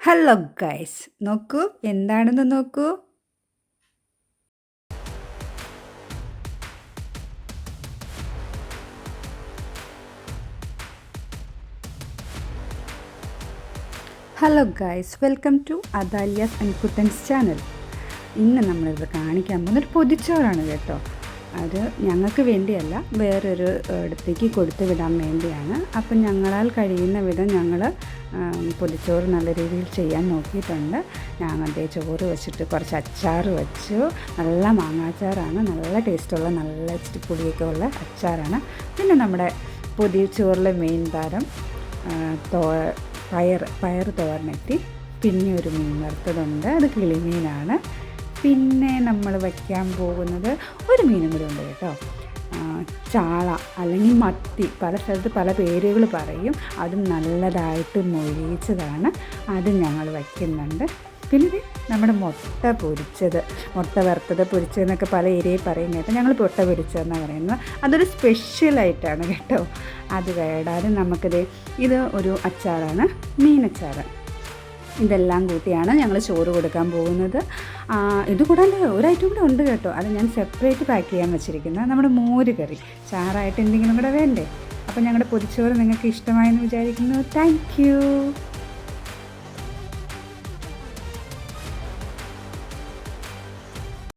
Hello guys നോക്കൂ എന്താണെന്ന് നോക്കൂ? Hello guys welcome to അദാലിയാസ് and Kuttan's channel ഇന്ന് നമ്മളിത് കാണിക്കാൻ പോകുന്ന ഒരു പൊതിച്ചോറാണ് കേട്ടോ. അത് ഞങ്ങൾക്ക് വേണ്ടിയല്ല വേറൊരു ഇടത്തേക്ക് കൊടുത്തു വിടാൻ വേണ്ടിയാണ്. അപ്പം ഞങ്ങളാൽ കഴിയുന്ന വിധം ഞങ്ങൾ പൊതിച്ചോറ് നല്ല രീതിയിൽ ചെയ്യാൻ നോക്കിയിട്ടുണ്ട്. ഞാൻ അതേ ചോറ് വെച്ചിട്ട് കുറച്ച് അച്ചാർ വെച്ചു. നല്ല മാങ്ങാച്ചാറാണ്. നല്ല ടേസ്റ്റുള്ള നല്ല ഇച്ചിരി പുളിയൊക്കെ ഉള്ള അച്ചാറാണ്. പിന്നെ നമ്മുടെ പൊതിച്ചോറിലെ മെയിൻ താരം തോ പയർ പയർ തോരനെത്തി. പിന്നെ ഒരു മീൻ വറുത്തതുണ്ട്. അത് കിളിമീനാണ്. പിന്നെ നമ്മൾ വയ്ക്കാൻ പോകുന്നത് ഒരു മീനും കൂടെ ഉണ്ട് കേട്ടോ. ചാള അല്ലെങ്കിൽ മത്തി പല സ്ഥലത്ത് പല പേരുകൾ പറയും. അതും നല്ലതായിട്ട് മൊഴിച്ചതാണ് അത് ഞങ്ങൾ വയ്ക്കുന്നുണ്ട്. പിന്നെ നമ്മുടെ മുട്ട പൊരിച്ചത്. മുട്ട വറുത്തത് പൊരിച്ചതെന്നൊക്കെ പല ഏരിയയിൽ പറയും കേട്ടോ. ഞങ്ങൾ മുട്ട പൊരിച്ചതെന്നാണ് പറയുന്നത്. അതൊരു സ്പെഷ്യലായിട്ടാണ് കേട്ടോ. അത് വേടാതെ നമുക്കിത് ഇത് ഒരു അച്ചാറാണ്. മീനച്ചാറ്. ഇതെല്ലാം കൂട്ടിയാണ് ഞങ്ങൾ ചോറ് കൊടുക്കാൻ പോകുന്നത്. ഇത് കൂടാണ്ട് ഒരു ഐറ്റം കൂടെ ഉണ്ട് കേട്ടോ. അത് ഞാൻ സെപ്പറേറ്റ് പാക്ക് ചെയ്യാൻ വെച്ചിരിക്കുന്നത്. നമ്മുടെ മോര് കറി. ചാറായിട്ട് എന്തെങ്കിലും കൂടെ വേണ്ടേ? അപ്പോൾ ഞങ്ങളുടെ പൊതിച്ചോറ് നിങ്ങൾക്ക് ഇഷ്ടമായെന്ന് വിചാരിക്കുന്നു. താങ്ക്